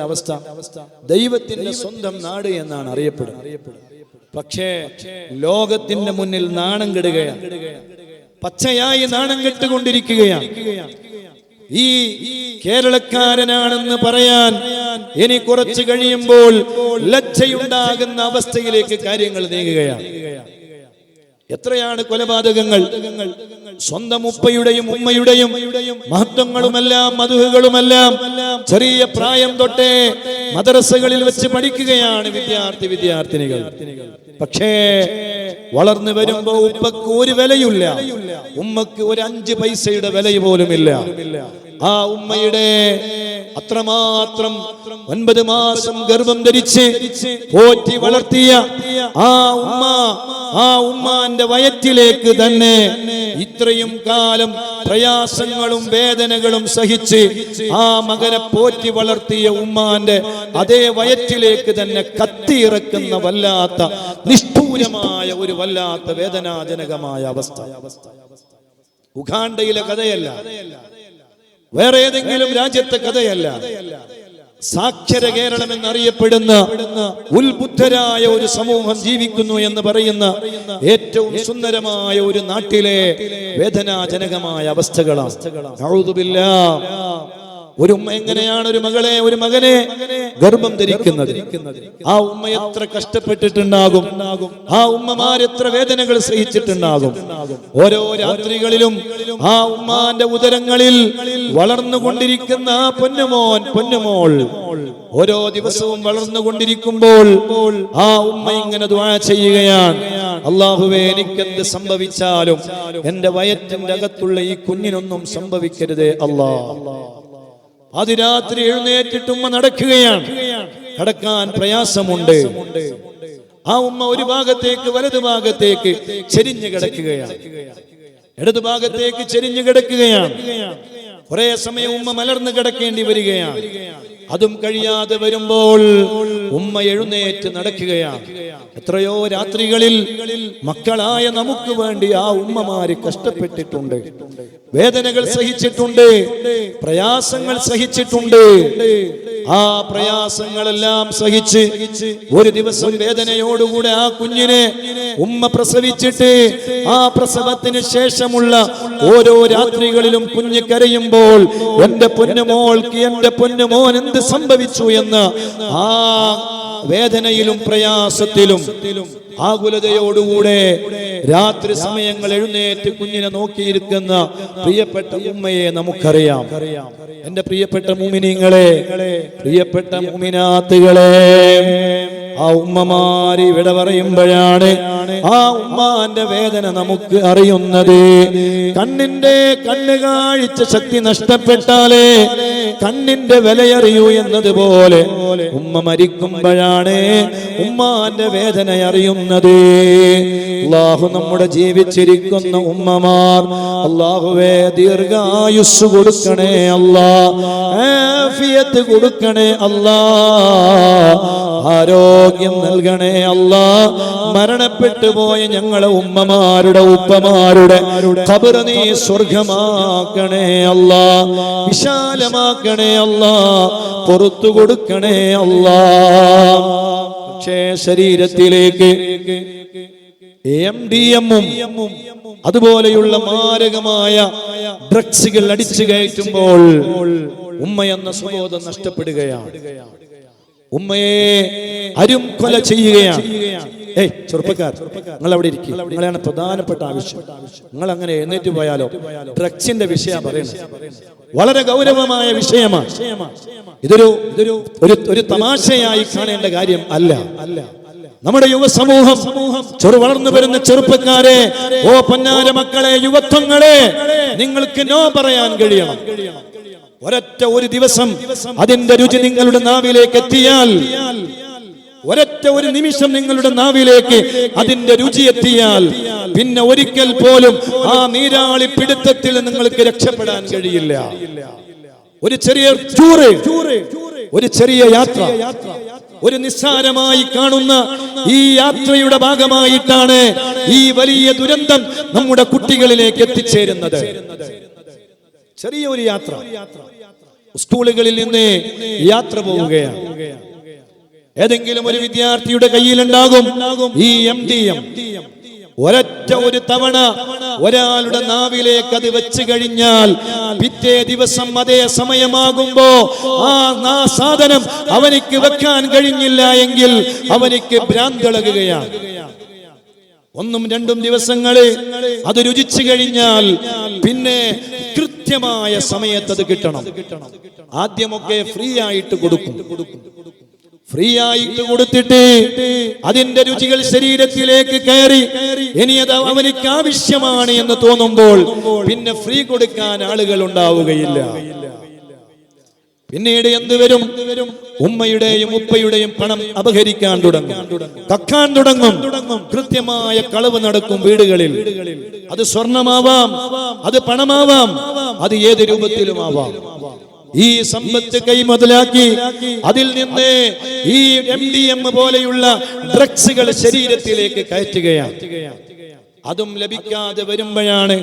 അവസ്ഥ. ദൈവത്തിന്റെ സ്വന്തം നാട് എന്നാണ് അറിയപ്പെടുന്നത്. പക്ഷേ ലോകത്തിന്റെ മുന്നിൽ നാണം കെടുകയാണ്. പച്ചയായി നാണം കെട്ടുകൊണ്ടിരിക്കുകയാണ്. ഈ കേരളക്കാരനാണെന്ന് പറയാൻ ഇനി കുറച്ച് കഴിയുമ്പോൾ ലജ്ജയുണ്ടാകുന്ന അവസ്ഥയിലേക്ക് കാര്യങ്ങൾ നീങ്ങുകയാണ്. എത്രയാണ് കൊലപാതകങ്ങൾ? സ്വന്തം ഉപ്പയുടെയും ഉമ്മയുടെയും മഹത്വങ്ങളുമെല്ലാം മധുഹകളുമെല്ലാം ചെറിയ പ്രായം തൊട്ടേ മദ്രസകളിൽ വെച്ച് പഠിക്കുകയാണ് വിദ്യാർത്ഥി വിദ്യാർത്ഥിനികൾ. പക്ഷേ വളർന്നു വരുമ്പോ ഉപ്പക്ക് ഒരു വിലയില്ല ഉമ്മക്ക് ഒരു അഞ്ച് പൈസയുടെ വില പോലുമില്ല ആ ഉമ്മയുടെ അത്രമാത്രം ഒൻപത് മാസം ഗർഭം ധരിച്ച് പോറ്റി വളർത്തിയ ആ ഉമ്മ ആ ഉമ്മാന്റെ വയറ്റിലേക്ക് തന്നെ ഇത്രയും കാലം പ്രയാസങ്ങളും വേദനകളും സഹിച്ച് ആ മകനെ പോറ്റി വളർത്തിയ ഉമ്മാന്റെ അതേ വയറ്റിലേക്ക് തന്നെ കത്തിയിറക്കുന്ന വല്ലാത്ത നിഷ്ഠൂരമായ ഒരു വല്ലാത്ത വേദനാജനകമായ അവസ്ഥ. ഉഗാണ്ടയിലെ കഥയല്ല. വേറെ ഏതെങ്കിലും രാജ്യത്തെ കഥയല്ല സാക്ഷര കേരളം എന്നറിയപ്പെടുന്ന ഉത്ബുദ്ധരായ ഒരു സമൂഹം ജീവിക്കുന്നു എന്ന് പറയുന്ന ഏറ്റവും സുന്ദരമായ ഒരു നാട്ടിലെ വേദനാജനകമായ അവസ്ഥകളാണ്. ഒരു ഉമ്മ എങ്ങനെയാണ് ഒരു മകളെ ഒരു മകനെ ഗർഭം ധരിക്കുന്നത്? ആ ഉമ്മ എത്ര കഷ്ടപ്പെട്ടിട്ടുണ്ടാകും? ആ ഉമ്മമാർ എത്ര വേദനകൾ സഹിച്ചിട്ടുണ്ടാകും? ഓരോ രാത്രികളിലും ആ ഉമ്മാന്റെ ഉദരങ്ങളിൽ വളർന്നുകൊണ്ടിരിക്കുന്ന ആ പൊന്നുമോൻ പൊന്നുമോൾ ഓരോ ദിവസവും വളർന്നുകൊണ്ടിരിക്കുമ്പോൾ ആ ഉമ്മ ഇങ്ങനെ ദ്വാ ചെയ്യുകയാണ്. അള്ളാഹുവെ എനിക്കെന്ത് സംഭവിച്ചാലും എന്റെ വയറ്റിന്റെ അകത്തുള്ള ഈ കുഞ്ഞിനൊന്നും സംഭവിക്കരുതേ അല്ലാ അതിരാത്രി എഴുന്നേറ്റിട്ട് ഉമ്മ നടക്കുകയാണ്. നടക്കാൻ പ്രയാസമുണ്ട്. ആ ഉമ്മ ഒരു ഭാഗത്തേക്ക് വലതു ഭാഗത്തേക്ക് ചെരിഞ്ഞു കിടക്കുകയാണ്. ഇടതു ഭാഗത്തേക്ക് ചെരിഞ്ഞു കിടക്കുകയാണ്. കുറെ സമയം ഉമ്മ മലർന്നു കിടക്കേണ്ടി വരികയാണ്. അതും കഴിയാതെ വരുമ്പോൾ ഉമ്മ എഴുന്നേറ്റ് നടക്കുകയാണ്. എത്രയോ രാത്രികളിൽ മക്കളായ നമുക്ക് വേണ്ടി ആ ഉമ്മമാര് കഷ്ടപ്പെട്ടിട്ടുണ്ട്. വേദനകൾ സഹിച്ചിട്ടുണ്ട്. പ്രയാസങ്ങൾ സഹിച്ചിട്ടുണ്ട്. ആ പ്രയാസങ്ങളെല്ലാം സഹിച്ച് ഒരു ദിവസം വേദനയോടുകൂടെ ആ കുഞ്ഞിനെ ഉമ്മ പ്രസവിച്ചിട്ട് ആ പ്രസവത്തിന് ശേഷമുള്ള ഓരോ രാത്രികളിലും കുഞ്ഞ് കരയുമ്പോൾ എന്റെ പൊന്നുമോൾക്ക് എന്റെ പൊന്നുമോൻ എന്ത് സംഭവിച്ചു? എന്ന് ആ വേദനയിലും പ്രയാസത്തിലും ആകുലതയോടുകൂടെ രാത്രി സമയങ്ങൾ എഴുന്നേറ്റ് കുഞ്ഞിനെ നോക്കിയിരിക്കുന്ന പ്രിയപ്പെട്ട ഉമ്മയെ നമുക്കറിയാം. എന്റെ പ്രിയപ്പെട്ട മുമിനിങ്ങളെ പ്രിയപ്പെട്ട മുമിനാത്തുകളെ. ആ ഉമ്മമാര് ഇവിടെ പറയുമ്പോഴാണ് ആ ഉമ്മാന്റെ വേദന നമുക്ക് അറിയുന്നത്. കണ്ണിന്റെ കണ്ണ് കാഴ്ച ശക്തി നഷ്ടപ്പെട്ടാലേ കണ്ണിന്റെ വിലയറിയൂ എന്നതുപോലെ ഉമ്മ മരിക്കുമ്പോഴാണ് ഉമ്മാന്റെ വേദന അറിയുന്നത്. അള്ളാഹു നമ്മുടെ ജീവിച്ചിരിക്കുന്ന ഉമ്മമാർ അള്ളാഹുവേ ദീർഘായുസ് കൊടുക്കണേ അല്ലാ ആഫിയത്ത് കൊടുക്കണേ അല്ലാ. ആരോഗ്യം നൽകണേ അല്ല. മരണപ്പെട്ടു പോയ ഞങ്ങളെ ഉമ്മമാരുടെ ഉപ്പമാരുടെ ഖബർ നീ സ്വർഗമാക്കണേ അല്ല. വിശാലമാക്കണേ അല്ല. പുറത്തു കൊടുക്കണേ അല്ല. പക്ഷേ ശരീരത്തിലേക്ക് ഡി അതുപോലെയുള്ള മാരകമായ ഡ്രഗ്സുകൾ അടിച്ചു കയറ്റുമ്പോൾ ഉമ്മ എന്ന നഷ്ടപ്പെടുകയാണ്. ഉമ്മയെ അരും കൊല ചെയ്യുകയാണ്. ഏയ് ചെറുപ്പക്കാർ നിങ്ങൾ അവിടെ ഇരിക്കും. നിങ്ങളാണ് പ്രധാനപ്പെട്ട ആവശ്യം. നിങ്ങൾ അങ്ങനെ എഴുന്നേറ്റ് പോയാലോ? ഡ്രഗ്സിന്റെ വിഷയം പറയുന്നത്. വളരെ ഗൗരവമായ വിഷയമാണ്. ഇതൊരു ഇതൊരു ഒരു ഒരു തമാശയായി കാണേണ്ട കാര്യം അല്ല. അല്ല. നമ്മുടെ യുവസമൂഹം ചെറു വളർന്നു വരുന്ന ചെറുപ്പക്കാരെ ഓ പൊന്നാര മക്കളെ യുവത്വങ്ങളെ നിങ്ങൾക്ക് നോ പറയാൻ കഴിയണം. ഒരൊറ്റ ഒരു ദിവസം അതിന്റെ രുചി നിങ്ങളുടെ നാവിലേക്ക് എത്തിയാൽ ഒരൊറ്റ ഒരു നിമിഷം നിങ്ങളുടെ നാവിലേക്ക് അതിന്റെ രുചി എത്തിയാൽ പിന്നെ ഒരിക്കൽ പോലും ആ നീരാളി പിടുത്തത്തിൽ നിങ്ങൾക്ക് രക്ഷപ്പെടാൻ കഴിയില്ല. ഒരു ചെറിയ ടൂറ് ഒരു ചെറിയ യാത്ര ഒരു നിസ്സാരമായി കാണുന്ന ഈ യാത്രയുടെ ഭാഗമായിട്ടാണ് ഈ വലിയ ദുരന്തം നമ്മുടെ കുട്ടികളിലേക്ക് എത്തിച്ചേരുന്നത്. ചെറിയ ഒരു യാത്ര. സ്കൂളുകളിൽ നിന്ന് യാത്ര പോവുകയാണ്. ഏതെങ്കിലും ഒരു വിദ്യാർത്ഥിയുടെ കയ്യിലുണ്ടാകും ഈ എം ഡി എം. ഒരൊറ്റ ഒരു തവണ ഒരാളുടെ നാവിലേക്ക് അത് വെച്ച് കഴിഞ്ഞാൽ പിറ്റേ ദിവസം അതേ സമയമാകുമ്പോ ആ സാധനം അവനിക്ക് വെക്കാൻ കഴിഞ്ഞില്ല എങ്കിൽ അവനിക്ക് ഭ്രാന്തളകുകയാണ്. ഒന്നും രണ്ടും ദിവസങ്ങളെ അത് രുചിച്ചു കഴിഞ്ഞാൽ പിന്നെ കൃത്യമായ സമയത്ത് അത് കിട്ടണം. ആദ്യമൊക്കെ ഫ്രീ ആയിട്ട് കൊടുക്കും. ഫ്രീ ആയിട്ട് കൊടുത്തിട്ട് അതിന്റെ രുചികൾ ശരീരത്തിലേക്ക് കയറി ഇനി അത് അവനിക്ക് ആവശ്യമാണ് എന്ന് തോന്നുമ്പോൾ പിന്നെ ഫ്രീ കൊടുക്കാൻ ആളുകൾ ഉണ്ടാവുകയില്ല. പിന്നീട് എന്തുവരും ഉമ്മയുടെയും ഉപ്പയുടെയും പണം അപഹരിക്കാൻ തുടങ്ങും. കക്കാൻ തുടങ്ങും. കൃത്യമായ കളവ് നടക്കും വീടുകളിൽ. അത് സ്വർണമാവാം അത് പണമാവാം അത് ഏത് രൂപത്തിലും ആവാം ഈ സമ്പത്ത് കൈ മുതലാക്കി അതിൽ നിന്ന് ഈ എം ഡി എം പോലെയുള്ള ഡ്രഗ്സുകൾ ശരീരത്തിലേക്ക് കയറ്റുകയാണ്. അതും ലഭിക്കാതെ വരുമ്പോഴാണ്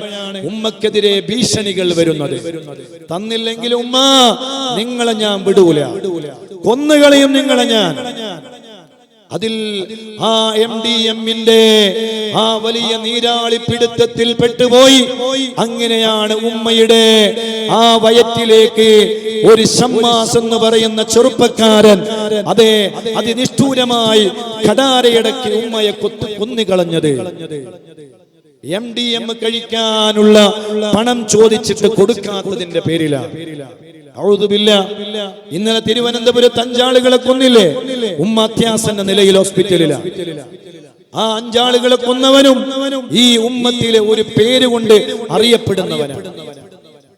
ഉമ്മക്കെതിരെ ഭീഷണികൾ വരുന്നത്. തന്നില്ലെങ്കിൽ ഉമ്മ നിങ്ങളെ ഞാൻ വിടൂല. കൊന്നുകളയും നിങ്ങളെ ഞാൻ. അതിൽ ആ എം ഡി എമ്മിന്റെ ആ വലിയ നീരാളി പിടുത്തത്തിൽ പെട്ടുപോയി. അങ്ങനെയാണ് ഉമ്മയുടെ ആ വയറ്റിലേക്ക് ഒരു ഷമ്മാസ് എന്ന് പറയുന്ന ചെറുപ്പക്കാരൻ അതെ അതിനിഷ്ഠൂരമായി കടാരയടക്കി ഉമ്മയെ കൊത്തു കൊന്നുകളഞ്ഞത്. എം ഡി എം കഴിക്കാനുള്ള പണം ചോദിച്ചിട്ട് കൊടുക്കാത്തതിന്റെ പേരിലാണ് ഇന്നലെ തിരുവനന്തപുരത്ത് അഞ്ചാളുകളെ കൊന്നില്ലേ? ഉമ്മ എന്ന നിലയിൽ ഹോസ്പിറ്റലിലാണ് ആ അഞ്ചാളുകളെ കൊന്നവനും ഈ ഉമ്മത്തിലെ ഒരു പേര് കൊണ്ട് അറിയപ്പെടുന്നവനാണ്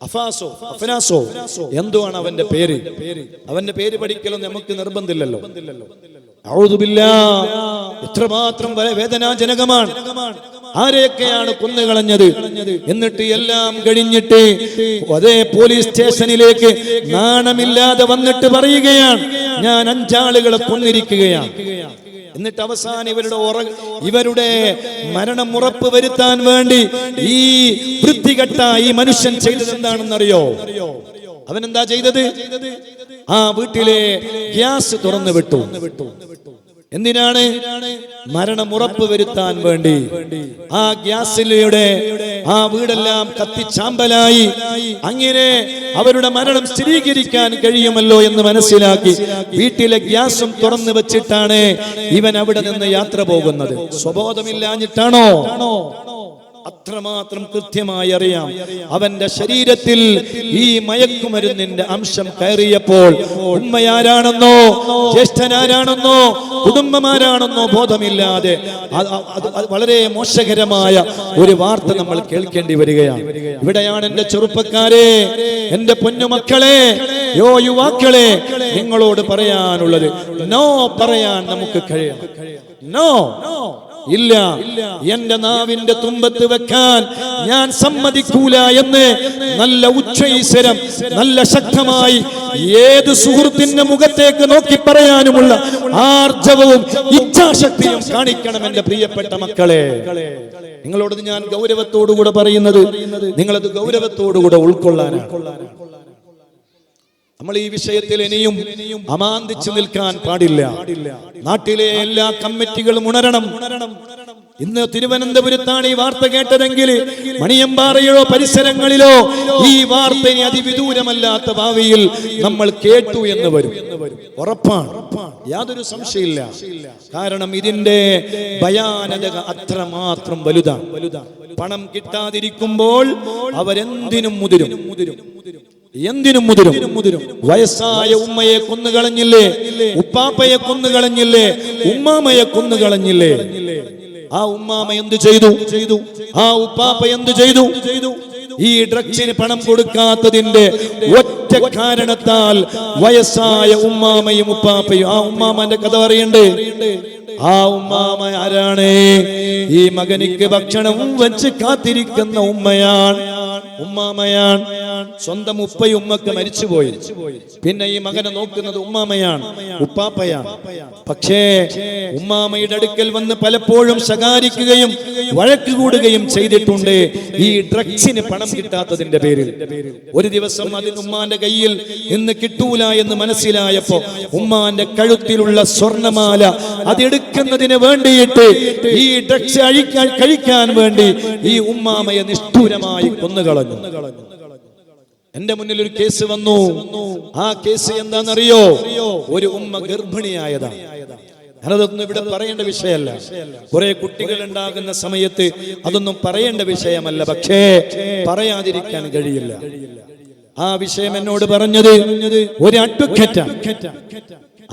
അഫാസോ അഫനാസോ എന്തോ ആണ് അവന്റെ പേര്? അവന്റെ പേര് പഠിക്കലൊന്നും നമുക്ക് നിർബന്ധമില്ലല്ലോ എത്രമാത്രം വേദനാജനകമാണ്. ആരെയൊക്കെയാണ് കൊന്നുകളഞ്ഞത്? എന്നിട്ട് എല്ലാം കഴിഞ്ഞിട്ട് അതേ പോലീസ് സ്റ്റേഷനിലേക്ക് നാണമില്ലാതെ വന്നിട്ട് പറയുകയാണ്. ഞാൻ അഞ്ചാളുകളെ കൊന്നിരിക്കുകയാണ്. എന്നിട്ട് അവസാനം ഇവരുടെ ഉറ ഇവരുടെ മരണം ഉറപ്പ് വരുത്താൻ വേണ്ടി ഈ വൃത്തികെട്ട ഈ മനുഷ്യൻ ചെയ്തത് എന്താണെന്നറിയോ? അവൻ എന്താ ചെയ്തത്? ആ വീട്ടിലെ ഗ്യാസ് തുറന്നു വിട്ടു. എന്തിനാണ് മരണം ഉറപ്പ് വരുത്താൻ വേണ്ടി? ആ ഗ്യാസിലയുടെ ആ വീടെല്ലാം കത്തിച്ചാമ്പലായി. അങ്ങനെ അവരുടെ മരണം സ്ഥിരീകരിക്കാൻ കഴിയുമല്ലോ എന്ന് മനസ്സിലാക്കി വീട്ടിലെ ഗ്യാസും തുറന്നു വെച്ചിട്ടാണ് ഇവൻ അവിടെ നിന്ന് യാത്ര പോകുന്നത്. സ്വബോധമില്ലാഞ്ഞിട്ടാണോ? അത്രമാത്രം കൃത്യമായി അറിയാം. അവന്റെ ശരീരത്തിൽ ഈ മയക്കുമരുന്നിന്റെ അംശം കയറിയപ്പോൾ ഉമ്മയാരാണെന്നോ ജ്യേഷ്ഠനാരാണെന്നോ കുടുംബമാരാണെന്നോ ബോധമില്ലാതെ വളരെ മോശകരമായ ഒരു വാർത്ത നമ്മൾ കേൾക്കേണ്ടി വരികയാണ്. ഇവിടെയാണ് എന്റെ ചെറുപ്പക്കാരെ എന്റെ പൊന്നുമക്കളെ യോ യുവാക്കളെ നിങ്ങളോട് പറയാനുള്ളത്. നോ പറയാൻ നമുക്ക് കഴിയണം. നോ ഇല്ല. എന്റെ നാവിന്റെ തുമ്പത്ത് വെക്കാൻ ഞാൻ സമ്മതിക്കൂല എന്ന് നല്ല ഉച്ചൈസ്വരം നല്ല ശക്തമായി ഏത് സുഹൃത്തിന്റെ മുഖത്തേക്ക് നോക്കി പറയാനുമുള്ള ആർജവവും ഇച്ഛാശക്തിയും കാണിക്കണം എന്റെ പ്രിയപ്പെട്ട മക്കളെ. നിങ്ങളോട് ഞാൻ ഗൗരവത്തോടുകൂടെ പറയുന്നത് നിങ്ങളത് ഗൗരവത്തോടുകൂടെ ഉൾക്കൊള്ളാനാണ്. നമ്മൾ ഈ വിഷയത്തിൽ ഇനിയും അമാന്തിച്ചു നിൽക്കാൻ പാടില്ല. നാട്ടിലെ എല്ലാ കമ്മിറ്റികളും ഉണരണം. ഇന്ന് തിരുവനന്തപുരത്താണ് ഈ വാർത്ത കേട്ടതെങ്കിൽ മണിയമ്പാറയിലോ പരിസരങ്ങളിലോ ഈ വാർത്ത ഇനി അതിവിദൂരമല്ലാത്ത ഭാവിയിൽ നമ്മൾ കേട്ടു എന്ന് വരും. ഉറപ്പാണ്. യാതൊരു സംശയമില്ല. കാരണം ഇതിന്റെ ഭയാനക അത്രമാത്രം വലുതാണ്. പണം കിട്ടാതിരിക്കുമ്പോൾ അവരെന്തിനും മുതിരും മുതിരും. എന്തിനും മുതിരും. വയസ്സായ ഉമ്മയെ കൊന്നുകളഞ്ഞില്ലേ ഉപ്പാപ്പയെ കൊന്നുകളഞ്ഞില്ലേ ഉമ്മാമയെ കൊന്നുകളഞ്ഞില്ലേ ആ ഉമ്മാമ എന്ത് ചെയ്തു? ചെയ്തു ആ ഉപ്പാപ്പ എന്ത് ചെയ്തു? ചെയ്തു ഈ ഡ്രഗ്സിന് പണം കൊടുക്കാത്തതിന്റെ ഒറ്റ കാരണത്താൽ വയസ്സായ ഉമ്മാമയും ഉപ്പാപ്പയും ആ ഉമ്മാമന്റെ കഥ പറയണ്ടേ. ആ ഉമ്മാമ ആരാണ്? ഈ മകനിക്ക് ഭക്ഷണവും വെച്ച് കാത്തിരിക്കുന്ന ഉമ്മയാണ്. ഉമ്മാമയാണ്. സ്വന്തം ഉപ്പയും ഉമ്മക്ക് മരിച്ചുപോയി. പിന്നെ ഈ മകനെ നോക്കുന്നത് ഉമ്മാമയാണ് ഉപ്പാപ്പയാണ്. പക്ഷേ ഉമ്മാമയുടെ അടുക്കൽ വന്ന് പലപ്പോഴും ശകാരിക്കുകയും വഴക്ക് കൂടുകയും ചെയ്തിട്ടുണ്ട്. ഈ ഡ്രഗ്സിന് പണം കിട്ടാത്തതിന്റെ പേരിൽ. ഒരു ദിവസം അതിന് ഉമ്മാന്റെ കയ്യിൽ ഇന്ന് കിട്ടൂല എന്ന് മനസ്സിലായപ്പോ ഉമ്മാന്റെ കഴുത്തിലുള്ള സ്വർണമാല അതെടുക്കുന്നതിന് വേണ്ടിയിട്ട് ഈ ഡ്രഗ്സ് കഴിക്കാൻ വേണ്ടി ഈ ഉമ്മാമയെ നിഷ്ഠൂരമായി കൊന്നുകളഞ്ഞു. എന്റെ മുന്നിൽ ഒരു കേസ് വന്നു. ആ കേസ് എന്താണെന്നറിയോ? ഒരു ഉമ്മ ഗർഭിണിയായതാണ്. ഞാനതൊന്നും ഇവിടെ പറയേണ്ട വിഷയമല്ല. കുറെ കുട്ടികൾ ഉണ്ടാകുന്ന സമയത്ത് അതൊന്നും പറയേണ്ട വിഷയമല്ല. പക്ഷേ പറയാതിരിക്കാൻ കഴിയില്ല. ആ വിഷയം എന്നോട് പറഞ്ഞത് ഒരു അഡ്വക്കറ്റാണ്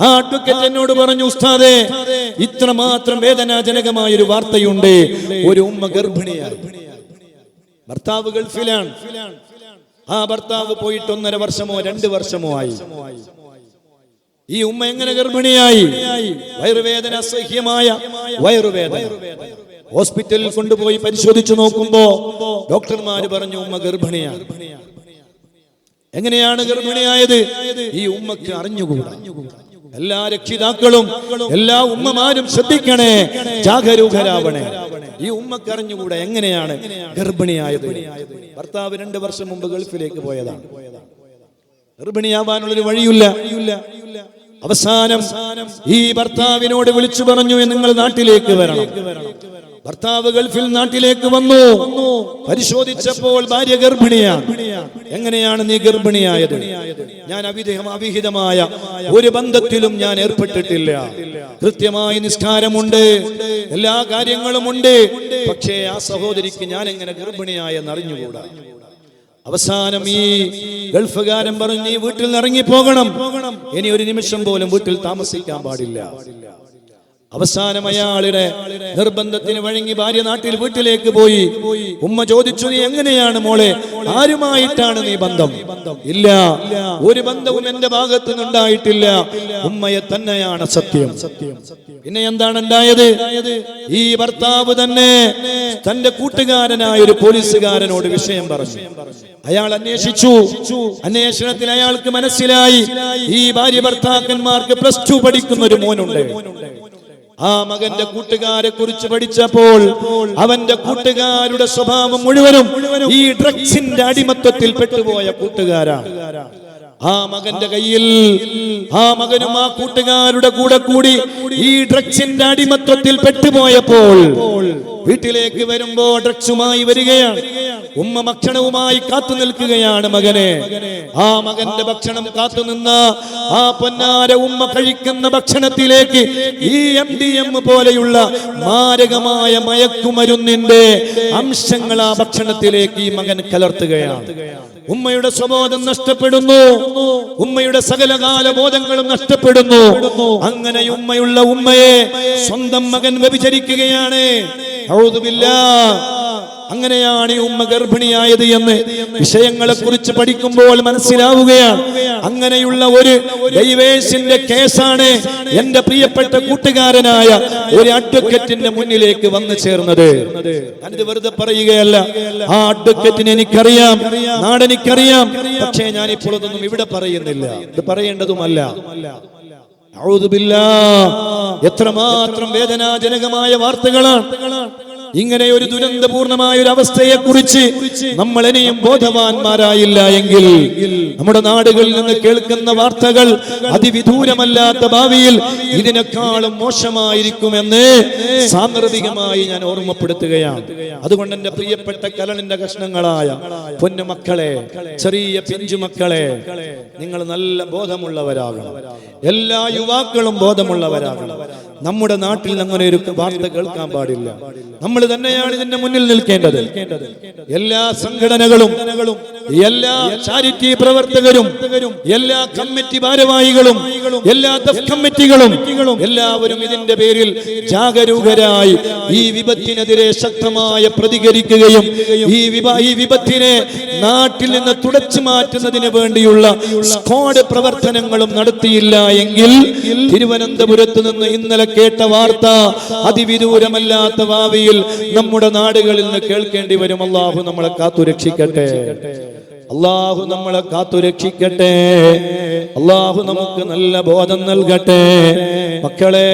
ആ അഡ്വക്കറ്റ് എന്നോട് പറഞ്ഞു ഉസ്താദേ ഇത്രമാത്രം വേദനാജനകമായ ഒരു വാർത്തയുണ്ട്. ഒരു ഉമ്മ ഗർഭിണിയായി. ഭർത്താവ് ഗൾഫിലാണ്. ആ ഭർത്താവ് പോയിട്ട് ഒന്നര വർഷമോ രണ്ട് വർഷമോ ആയി. ഈ ഉമ്മ എങ്ങനെ ഗർഭിണിയായി? വയറുവേദന അസഹ്യമായ വയറുവേദന. ഹോസ്പിറ്റലിൽ കൊണ്ടുപോയി പരിശോധിച്ചു നോക്കുമ്പോ ഡോക്ടർമാര് പറഞ്ഞു ഉമ്മ ഗർഭിണിയാണ്. എങ്ങനെയാണ് ഗർഭിണിയായത്? ഈ ഉമ്മക്ക് അറിഞ്ഞുകൂടാ. എല്ലാ രക്ഷിതാക്കളും എല്ലാ ഉമ്മമാരും ശ്രദ്ധിക്കണേ ജാഗരൂകരാവണേ. ഈ ഉമ്മക്ക് അറിഞ്ഞുകൂടാ എങ്ങനെയാണ് ഗർഭിണിയായത്. ഭർത്താവ് രണ്ട് വർഷം മുമ്പ് ഗൾഫിലേക്ക് പോയതാണ്. ഗർഭിണിയാവാനുള്ളൊരു വഴിയില്ല. അവസാനം ഈ ഭർത്താവിനോട് വിളിച്ചു പറഞ്ഞു നിങ്ങൾ നാട്ടിലേക്ക് വരണം. ഭർത്താവ് ഗൾഫിൽ നാട്ടിലേക്ക് വന്നു. പരിശോധിച്ചപ്പോൾ ഭാര്യ ഗർഭിണിയാണ്. എങ്ങനെയാണ് നീ ഗർഭിണിയായത്? ഞാൻ അവിധേയം അവിഹിതമായ ഒരു ബന്ധത്തിലും ഞാൻ ഏർപ്പെട്ടിട്ടില്ല. കൃത്യമായി നിസ്കാരമുണ്ട്. എല്ലാ കാര്യങ്ങളുമുണ്ട്. പക്ഷേ ആ സഹോദരിക്ക് ഞാൻ എങ്ങനെ ഗർഭിണിയായെന്ന് അറിഞ്ഞുകൂടാ? അവസാനം ഈ ഗൾഫുകാരൻ പറഞ്ഞു നീ വീട്ടിൽ നിന്ന് ഇറങ്ങി പോകണം ഇനി ഒരു നിമിഷം പോലും വീട്ടിൽ താമസിക്കാൻ പാടില്ല. അവസാനം അയാളുടെ നിർബന്ധത്തിന് വഴങ്ങി ഭാര്യ നാട്ടിൽ വീട്ടിലേക്ക് പോയി. ഉമ്മ ചോദിച്ചു നീ എങ്ങനെയാണ് മോളെ? ആരുമായിട്ടാണ് നീ ബന്ധം? ഇല്ല. ഒരു ബന്ധവും എന്റെ ഭാഗത്ത് നിന്നുണ്ടായിട്ടില്ല ഉമ്മയെ തന്നെയാണ് സത്യം. പിന്നെ എന്താണ് ഉണ്ടായത്? ഈ ഭർത്താവ് തന്നെ തന്റെ കൂട്ടുകാരനായ ഒരു പോലീസുകാരനോട് വിഷയം പറഞ്ഞു. അയാൾ അന്വേഷിച്ചു. അന്വേഷണത്തിൽ അയാൾക്ക് മനസ്സിലായി. ഈ ഭാര്യ ഭർത്താക്കന്മാർക്ക് പ്ലസ് ടു പഠിക്കുന്ന ഒരു മോനുണ്ട്. ആ മകന്റെ കൂട്ടുകാരെ കുറിച്ച് പഠിച്ചപ്പോൾ അവന്റെ കൂട്ടുകാരുടെ സ്വഭാവം മുഴുവനും ഈ ഡ്രഗ്സിന്റെ അടിമത്വത്തിൽ പെട്ടുപോയ കൂട്ടുകാരാണ്. ആ മകന്റെ കയ്യിൽ ആ മകനും ആ കൂട്ടുകാരുടെ കൂടെ കൂടി ഈ ഡ്രഗ്സിന്റെ അടിമത്വത്തിൽ പെട്ടുപോയപ്പോൾ വീട്ടിലേക്ക് വരുമ്പോ ഡ്രഗ്സുമായി വരികയാണ്. ഉമ്മ ഭക്ഷണവുമായി കാത്തു നിൽക്കുകയാണ് മകനെ. ആ മകന്റെ ഭക്ഷണം കാത്തു നിന്ന ആ പൊന്നാര ഉമ്മ കഴിക്കുന്ന ഭക്ഷണത്തിലേക്ക് ഈ എം ഡി എം പോലെയുള്ള മാരകമായ മയക്കുമരുന്നിന്റെ അംശങ്ങൾ ആ ഭക്ഷണത്തിലേക്ക് ഈ മകൻ കലർത്തുകയാണ്. ഉമ്മയുടെ സ്വബോധം നഷ്ടപ്പെടുന്നു. ഉമ്മയുടെ സകലകാല ബോധങ്ങളും നഷ്ടപ്പെടുന്നു. അങ്ങനെ ഉമ്മയുള്ള ഉമ്മയെ സ്വന്തം മകൻ വ്യഭിചരിക്കുകയാണ്. ഔദുബില്ലാ. അങ്ങനെയാണ് ഈ ഉമ്മ ഗർഭിണിയായത് എന്ന് വിഷയങ്ങളെ കുറിച്ച് പഠിക്കുമ്പോൾ മനസ്സിലാവുകയാണ്. അങ്ങനെയുള്ള ഒരു ദൈവേശിന്റെ കേസാണ് എന്റെ പ്രിയപ്പെട്ട കൂട്ടുകാരനായ ഒരു അഡ്വക്കറ്റിന്റെ മുന്നിലേക്ക് വന്നു ചേർന്നത്. ഞാനിത് വെറുതെ പറയുകയല്ല. ആ അഡ്വക്കറ്റിന് എനിക്കറിയാം നാടെനിക്കറിയാം. പക്ഷേ ഞാൻ ഇപ്പോൾ ഇവിടെ പറയുന്നില്ല. ഇത് പറയേണ്ടതുമല്ല. എത്രമാത്രം വേദനാജനകമായ വാർത്തകളാണ്. ഇങ്ങനെ ഒരു ദുരന്തപൂർണമായ ഒരു അവസ്ഥയെ കുറിച്ച് നമ്മൾ ഇനിയും ബോധവാന്മാരായില്ല എങ്കിൽ നമ്മുടെ നാടുകളിൽ നിന്ന് കേൾക്കുന്ന വാർത്തകൾ അതിവിദൂരമല്ലാത്ത ഭാവിയിൽ ഇതിനേക്കാളും മോശമായിരിക്കുമെന്ന് സാന്ദർഭികമായി ഞാൻ ഓർമ്മപ്പെടുത്തുകയാണ്. അതുകൊണ്ട് എന്റെ പ്രിയപ്പെട്ട കലണിന്റെ കഷ്ണങ്ങളായ പൊന്നുമക്കളെ ചെറിയ പിഞ്ചുമക്കളെ നിങ്ങൾ നല്ല ബോധമുള്ളവരാകണം. എല്ലാ യുവാക്കളും ബോധമുള്ളവരാകണം. നമ്മുടെ നാട്ടിൽ അങ്ങനെ ഒരു വാർത്ത കേൾക്കാൻ പാടില്ല. നമ്മൾ തന്നെയാണ് ഇതിന്റെ മുന്നിൽ നിൽക്കേണ്ടത്. എല്ലാ സംഘടനകളും എല്ലാ ചാരിറ്റി പ്രവർത്തകരും എല്ലാ കമ്മിറ്റി ഭാരവാഹികളും എല്ലാ കമ്മിറ്റികളും എല്ലാവരും ഇതിന്റെ പേരിൽ ജാഗരൂകരായി ഈ വിപത്തിനെതിരെ ശക്തമായ പ്രതികരിക്കുകയും ഈ ഈ വിപത്തിനെ നാട്ടിൽ നിന്ന് തുടച്ചു മാറ്റുന്നതിന് വേണ്ടിയുള്ള സ്ക്വാഡ് പ്രവർത്തനങ്ങളും നടത്തിയില്ല എങ്കിൽ തിരുവനന്തപുരത്ത് നിന്ന് ഇന്നലെ കേട്ട വാർത്ത അതിവിദൂരമല്ലാത്ത ഭാവിയിൽ നമ്മുടെ നാടുകളിൽ നിന്ന് കേൾക്കേണ്ടി വരും. അള്ളാഹു നമ്മളെ കാത്തു രക്ഷിക്കട്ടെ അള്ളാഹു നമ്മളെ കാത്തുരക്ഷിക്കട്ടെ അള്ളാഹു നമുക്ക് നല്ല ബോധം നൽകട്ടെ. മക്കളെ.